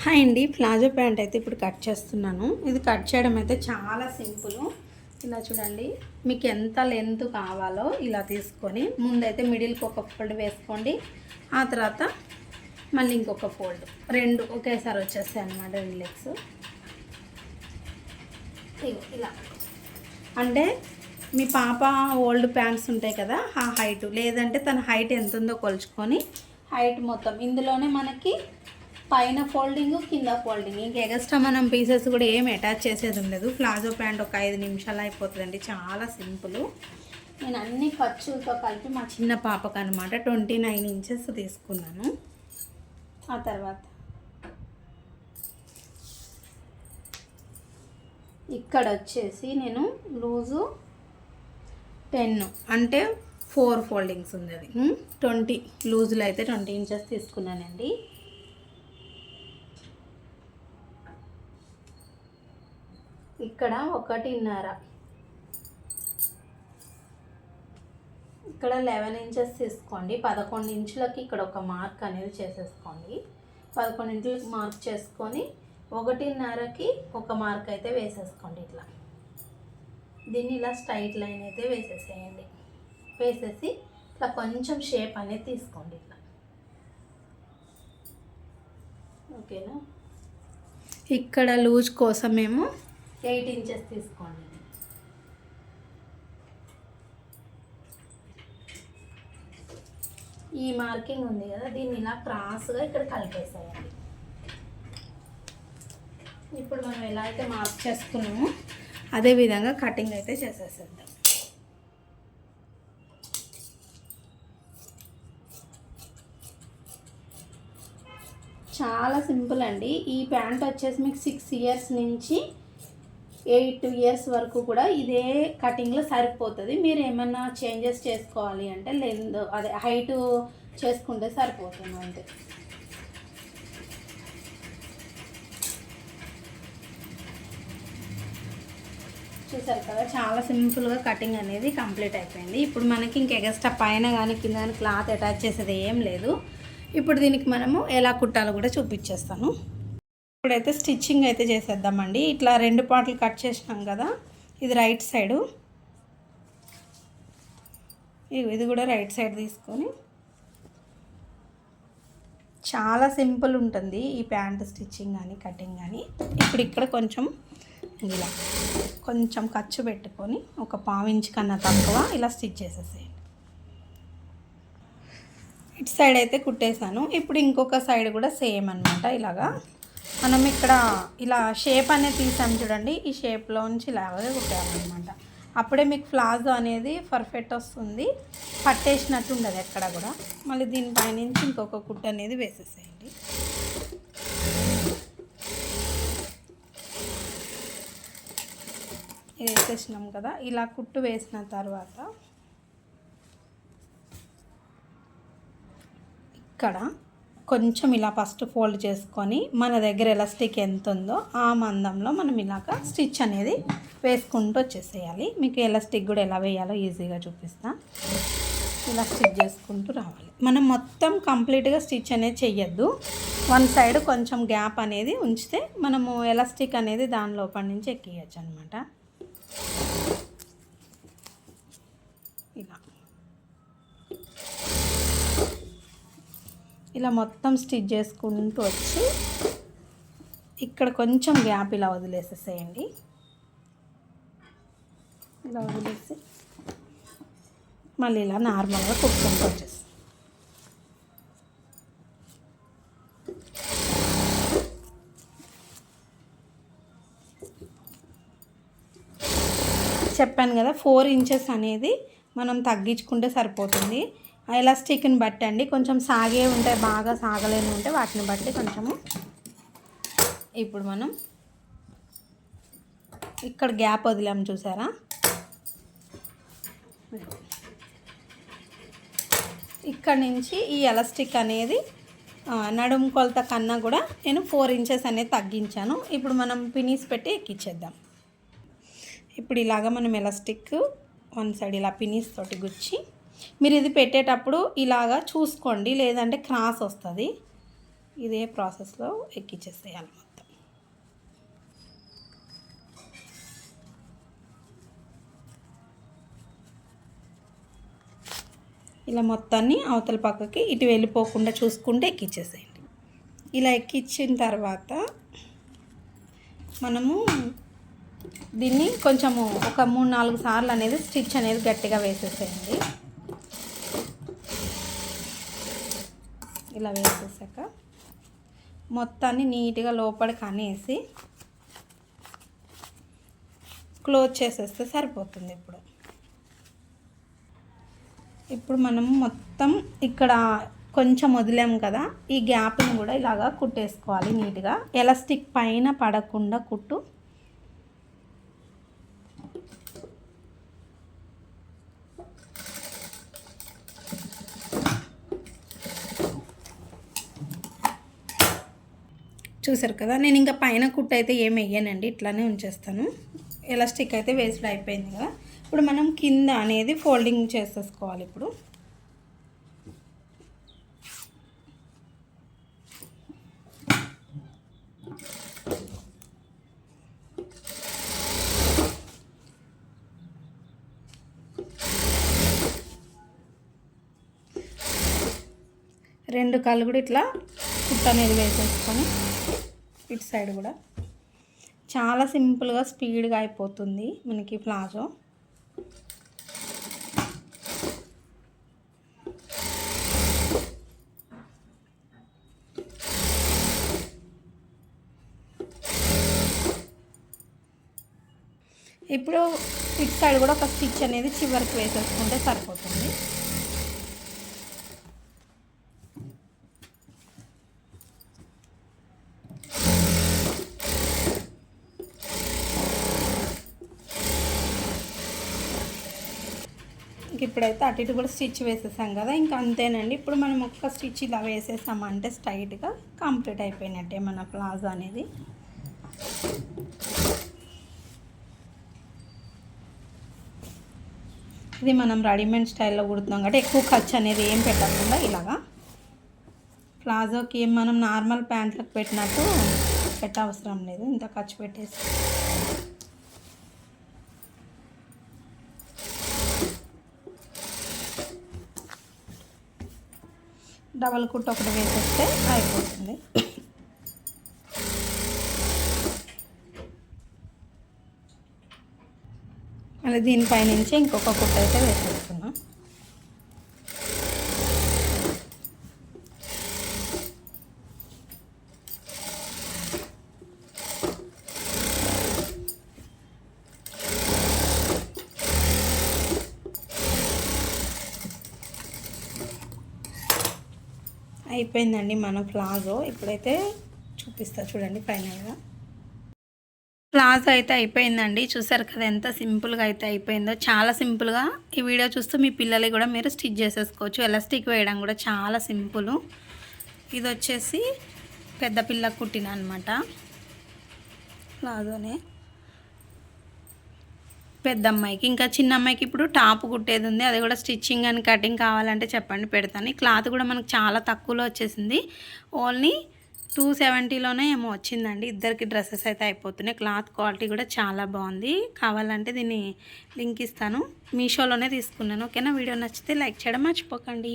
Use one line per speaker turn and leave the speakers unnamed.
Hi అండి palazzo pant అయితే ఇప్పుడు కట్ చేస్తున్నాను. ఇది కట్ చేయడం అయితే చాలా సింపుల్. ఇలా చూడండి మీకు ఎంత లెంత్ కావాలో ఇలా తీసుకొని ముందైతే మిడిల్కి ఒక ఫోల్డ్ వేసుకోండి. ఆ తర్వాత మళ్ళీ ఇంకొక ఫోల్డ్. రెండు ఒకేసారి వచ్చేస్తాయి అన్నమాట రెండు లెగ్స్ ఇలా. అంటే మీ పాప ఓల్డ్ ప్యాంట్స్ ఉంటాయి కదా ఆ హైట్. లేదంటే తన హైట్ ఎంత ఉందో కొలుచుకొని హైట్ మొత్తం. ఇందులోనే మనకి పైన ఫోల్డింగ్ కింద ఫోల్డింగ్. ఇంక ఎగస్ట్రా మనం పీసెస్ కూడా ఏం అటాచ్ చేసేది ఉండదు. ప్లాజో ప్యాంట్ ఒక ఐదు నిమిషాలు అయిపోతుందండి. చాలా సింపుల్. నేను అన్ని ఖర్చులతో కలిపి మా చిన్న పాపకు అనమాట ట్వంటీ నైన్ ఇంచెస్ తీసుకున్నాను. ఆ తర్వాత. ఇక్కడ వచ్చేసి నేను లూజు టెన్. అంటే ఫోర్ ఫోల్డింగ్స్ ఉంది అది. ట్వంటీ లూజులో అయితే ట్వంటీ ఇంచెస్ తీసుకున్నానండి. ఇక్కడ ఒకటిన్నర. ఇక్కడ లెవెన్ ఇంచెస్ తీసుకోండి. పదకొండు ఇంచులకి ఇక్కడ ఒక మార్క్ అనేది చేసేసుకోండి. పదకొండు ఇంచులకి మార్క్ చేసుకొని ఒకటిన్నరకి ఒక మార్క్ అయితే వేసేసుకోండి ఇట్లా. దీన్ని ఇలా స్ట్రైట్ లైన్ అయితే వేసేసేయండి. వేసేసి ఇట్లా కొంచెం షేప్ అనేది తీసుకోండి ఇట్లా. ఓకేనా? ఇక్కడ లూజ్ కోసమేమో ఎయిట్ ఇంచెస్ తీసుకోండి. ఈ మార్కింగ్ ఉంది కదా దీన్ని ఇలా క్రాస్గా ఇక్కడ కలిపేసేయాలి. ఇప్పుడు మనం ఎలా అయితే మార్క్ చేసుకున్నామో అదే విధంగా కటింగ్ అయితే చేసేసేద్దాం. చాలా సింపుల్ అండి. ఈ ప్యాంట్ వచ్చేసి మీకు సిక్స్ ఇయర్స్ నుంచి ఎయిట్ ఇయర్స్ వరకు కూడా ఇదే కటింగ్లో సరిపోతుంది. మీరు ఏమన్నా చేంజెస్ చేసుకోవాలి అంటే లెంత్ అదే హైట్ చేసుకుంటే సరిపోతుంది అంతే. చూసారు కదా చాలా సింపుల్గా కటింగ్ అనేది కంప్లీట్ అయిపోయింది. ఇప్పుడు మనకి ఇంక ఎగస్ట్రా పైన కానీ కింద కానీ క్లాత్ అటాచ్ చేసేది ఏం లేదు. ఇప్పుడు దీనికి మనము ఎలా కుట్టాలో కూడా చూపించేస్తాను. ఇప్పుడైతే స్టిచ్చింగ్ అయితే చేసేద్దామండి. ఇట్లా రెండు పాటలు కట్ చేసినాం కదా ఇది రైట్ సైడు. ఇది కూడా రైట్ సైడ్ తీసుకొని. చాలా సింపుల్ ఉంటుంది ఈ ప్యాంట్ స్టిచ్చింగ్ కానీ కటింగ్ కానీ. ఇప్పుడు ఇక్కడ కొంచెం ఇలా కొంచెం ఖర్చు పెట్టుకొని ఒక పావించి కన్నా తక్కువ ఇలా స్టిచ్ చేసేసేయండి. ఇటు సైడ్ అయితే కుట్టేశాను. ఇప్పుడు ఇంకొక సైడ్ కూడా సేమ్ అనమాట ఇలాగా. మనం ఇక్కడ ఇలా షేప్ అనేది తీసాం చూడండి. ఈ షేప్లోంచి ఇలాగే కుట్టామన్నమాట అప్పుడే మీకు ప్లాజో అనేది పర్ఫెక్ట్ వస్తుంది. పట్టేసినట్టు ఉండదు ఎక్కడ కూడా. మళ్ళీ దీనిపైనుంచి ఇంకొక కుట్టు అనేది వేసేసేయండి. వేసేసినాం కదా. ఇలా కుట్టు వేసిన తర్వాత ఇక్కడ కొంచెం ఇలా ఫస్ట్ ఫోల్డ్ చేసుకొని మన దగ్గర ఎలాస్టిక్ ఎంత ఉందో ఆ మందంలో మనం ఇలాగ స్టిచ్ అనేది వేసుకుంటూ వచ్చేసేయాలి. మీకు ఎలాస్టిక్ కూడా ఎలా వేయాలో ఈజీగా చూపిస్తా. ఇలా స్టిచ్ చేసుకుంటూ రావాలి. మనం మొత్తం కంప్లీట్గా స్టిచ్ అనేది చెయ్యొద్దు. వన్ సైడ్ కొంచెం గ్యాప్ అనేది ఉంచితే మనము ఎలాస్టిక్ అనేది దాని లోపల నుంచి ఎక్కియచ్చు అనమాట ఇలా ఇలా మొత్తం స్టిచ్ చేసుకుంటూ వచ్చి ఇక్కడ కొంచెం గ్యాప్ ఇలా వదిలేసేసేయండి. ఇలా వదిలేసి మళ్ళీ ఇలా నార్మల్గా కుట్టుకుంటూ వచ్చేసి. చెప్పాను కదా ఫోర్ ఇంచెస్ అనేది మనం తగ్గించుకుంటే సరిపోతుంది. ఎలాస్టిక్ని బట్టి అండి. కొంచెం సాగే ఉంటే బాగా సాగలేని ఉంటే వాటిని బట్టి కొంచెము ఇప్పుడు మనం ఇక్కడ గ్యాప్ వదిలాం చూసారా? ఇక్కడ నుంచి ఈ ఎలాస్టిక్ అనేది నడుము కొలత కన్నా కూడా నేను ఫోర్ ఇంచెస్ అనేది తగ్గించాను. ఇప్పుడు మనం పినీస్ పెట్టి ఎక్కించేద్దాం ఇప్పుడు ఇలాగ మనం ఎలాస్టిక్ వన్ సైడ్ ఇలా పినీస్ తోటి గుచ్చి మీరు ఇది పెట్టేటప్పుడు ఇలాగా చూసుకోండి లేదంటే క్రాస్ వస్తుంది. ఇదే ప్రాసెస్లో ఎక్కించేసేయాలి మొత్తం. ఇలా మొత్తాన్ని అవతల పక్కకి ఇటు వెళ్ళిపోకుండా చూసుకుంటే ఎక్కించేసేయండి ఇలా ఎక్కించిన తర్వాత మనము దీన్ని కొంచెము ఒక మూడు నాలుగు సార్లు అనేది స్టిచ్ అనేది గట్టిగా వేసేసేయండి. ఇలా వేసేసాక మొత్తాన్ని నీట్గా లోపలికి అనేసి క్లోజ్ చేసేస్తే సరిపోతుంది ఇప్పుడు. ఇప్పుడు మనం మొత్తం ఇక్కడ కొంచెం వదిలాము కదా ఈ గ్యాప్ని కూడా ఇలాగా కుట్టేసుకోవాలి నీట్గా. ఎలాస్టిక్ పైన పడకుండా కుట్టు. చూసారు కదా నేను ఇంకా పైన కుట్టు అయితే ఏం వేయనండి ఇట్లానే ఉంచేస్తాను. ఎలాస్టిక్ అయితే వేస్ట్ అయిపోయింది కదా. ఇప్పుడు మనం కింద అనేది ఫోల్డింగ్ చేసేసుకోవాలి ఇప్పుడు. రెండు కాళ్ళు కూడా ఇట్లా కుట్ట అనేది వేసేసుకొని ఇటు సైడ్ కూడా. చాలా సింపుల్గా స్పీడ్గా అయిపోతుంది మనకి ప్లాజో. ఇప్పుడు ఇటు సైడ్ కూడా ఒక స్టిచ్ అనేది చివరికి వేసేసుకుంటే సరిపోతుంది. ఇప్పుడైతే అటు ఇటు కూడా స్టిచ్ వేసేసాం కదా ఇంకా అంతేనండి. ఇప్పుడు మనం ఒక్క స్టిచ్ ఇలా వేసేసామంటే స్ట్రైట్గా కంప్లీట్ అయిపోయినట్టే మన ప్లాజో అనేది. ఇది మనం రెడీమేడ్ స్టైల్లో కుడుతున్నాం కాబట్టి ఎక్కువ ఖర్చు అనేది ఏం పెట్టకుండా ఇలాగా ప్లాజోకి ఏం మనం నార్మల్ ప్యాంట్లకు పెట్టినట్టు పెట్ట అవసరం లేదు ఇంత ఖర్చు పెట్టేసి. డబల్ కుట్ ఒకటి వేసేస్తే అయిపోతుంది. మళ్ళీ దీనిపై నుంచి ఇంకొక కుట్ అయితే వేసేస్తున్నా అయిపోయిందండి మన ప్లాజో. ఇప్పుడైతే చూపిస్తా చూడండి ఫైనల్గా. ప్లాజో అయితే అయిపోయిందండి. చూసారు కదా ఎంత సింపుల్గా అయితే అయిపోయిందో. చాలా సింపుల్గా ఈ వీడియో చూస్తూ మీ పిల్లలకి కూడా మీరు స్టిచ్ చేసేసుకోవచ్చు. ఎలాస్టిక్ వేయడం కూడా చాలా సింపుల్. ఇది వచ్చేసి పెద్ద పిల్ల కుట్టిన అనమాట ప్లాజోనే. పెద్ద అమ్మాయికి ఇంకా చిన్న అమ్మాయికి ఇప్పుడు టాప్ కుట్టేది ఉంది. అది కూడా స్టిచ్చింగ్ అండ్ కటింగ్ కావాలంటే చెప్పండి పెడతాను. ఈ క్లాత్ కూడా మనకు చాలా తక్కువలో వచ్చేసింది. ఓన్లీ టూ సెవెంటీలోనే ఏమో వచ్చిందండి. ఇద్దరికి డ్రెస్సెస్ అయితే అయిపోతున్నాయి. క్లాత్ క్వాలిటీ కూడా చాలా బాగుంది. కావాలంటే దీన్ని లింక్ ఇస్తాను. మీషోలోనే తీసుకున్నాను. ఓకేనా? వీడియో నచ్చితే లైక్ చేయడం మర్చిపోకండి.